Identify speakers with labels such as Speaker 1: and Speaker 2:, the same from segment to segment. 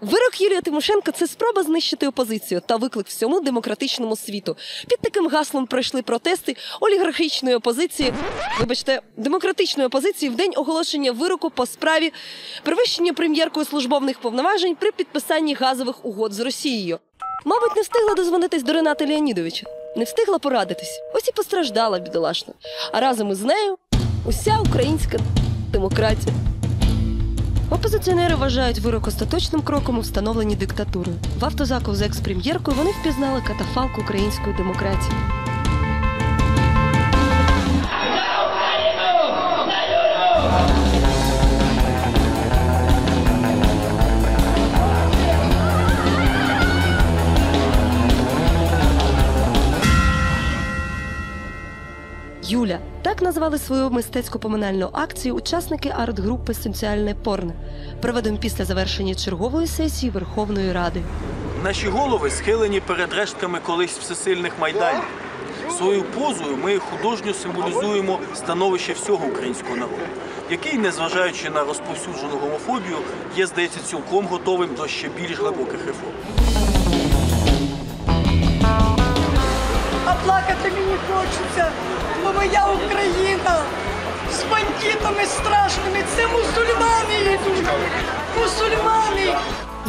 Speaker 1: Вирок Юлія Тимошенко це спроба знищити опозицію та виклик всьому демократичному світу. Під таким гаслом пройшли протести олігархічної опозиції, вибачте, демократичної опозиції в день оголошення вироку по справі перевищення прем'єркою службових повноважень при підписанні газових угод з Росією. Мабуть, не встигла дозвонитись до Рената Леонідовича, не встигла порадитись. Ось і постраждала бідолашна. А разом із нею уся українська демократія. Опозиціонери вважають вирок остаточним кроком у встановленні диктатури. В автозаку з екс-прем'єркою вони впізнали катафалк української демократії. Юля так назвали свою мистецьку поминальну акцію учасники арт-групи Соціальне порне. Проведемо після завершення чергової сесії Верховної Ради.
Speaker 2: Наші голови схилені перед рештками колись всесильних майданів. Своєю позою ми художньо символізуємо становище всього українського народу, який, незважаючи на розповсюджену гомофобію, є, здається, цілком готовим до ще більш глибоких реформ.
Speaker 3: Плакати мені хочеться, бо моя Україна з бандитами страшними. Це мусульмани йдуть. Мусульмани.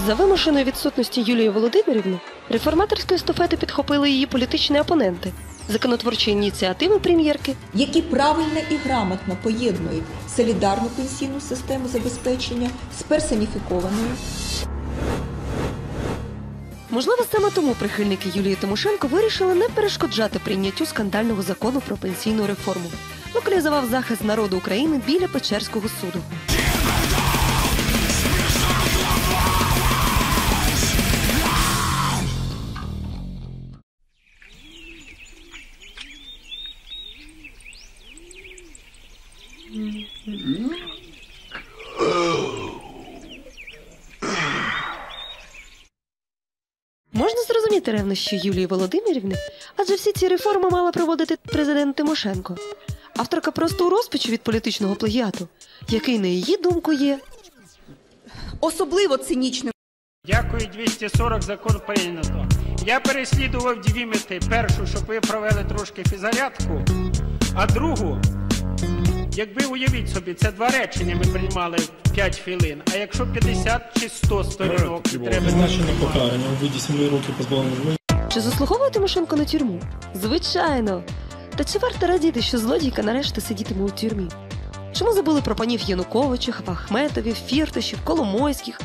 Speaker 1: За вимушеної відсутності Юлії Володимирівни реформаторської естафети підхопили її політичні опоненти. Законотворчі ініціативи прем'єрки
Speaker 4: які правильно і грамотно поєднують солідарну пенсійну систему забезпечення з персоніфікованою.
Speaker 1: Можливо, саме тому прихильники Юлії Тимошенко вирішили не перешкоджати прийняттю скандального закону про пенсійну реформу. Локалізував захист народу України біля Печерського суду. Зрозуміти ревнощі Юлії Володимирівни, адже всі ці реформи мала проводити президент Тимошенко. Авторка просто у розпачі від політичного плагіату, який, на її думку, є
Speaker 4: Особливо цинічним
Speaker 5: Дякую, 240 закон прийнято. Я переслідував дві мети. Першу, щоб ви провели трошки фізарядку, а другу, якби уявіть собі, це два речення ми приймали 5 хвилин. А якщо 50 чи 100 сторінок, треба
Speaker 6: Призначене покарання у виді 7 років позбавлення волі
Speaker 1: чи заслуговує Тимошенко на тюрму? Звичайно. Та чи варто радіти, що злодійка нарешті сидітиме у тюрмі? Чому забули про панів Януковичах, Ахметовів, Фірташів, Коломойських,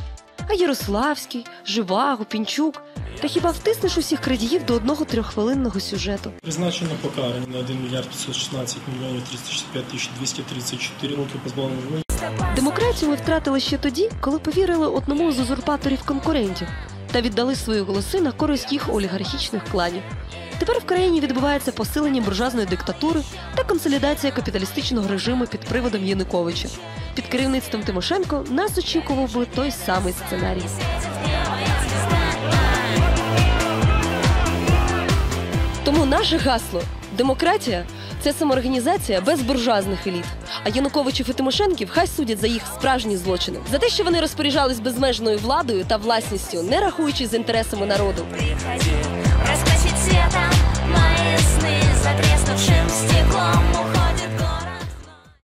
Speaker 1: а Ярославський, Живаго, Пінчук? Та хіба втиснеш усіх крадіїв до одного трьоххвилинного сюжету?
Speaker 6: Призначено покарання на 1 мільярд 516 мільйонів 365 тисяч 234 роки позбавлення волі.
Speaker 1: Демократію ми втратили ще тоді, коли повірили одному з узурпаторів конкурентів та віддали свої голоси на користь їх олігархічних кланів. Тепер в країні відбувається посилення буржуазної диктатури та консолідація капіталістичного режиму під приводом Януковича. Під керівництвом Тимошенко нас очікував би той самий сценарій. Тому наше гасло демократія це самоорганізація без буржуазних еліт. А Януковичів і Тимошенків хай судять за їх справжні злочини, за те, що вони розпоряджались безмежною владою та власністю, не рахуючись з інтересами народу.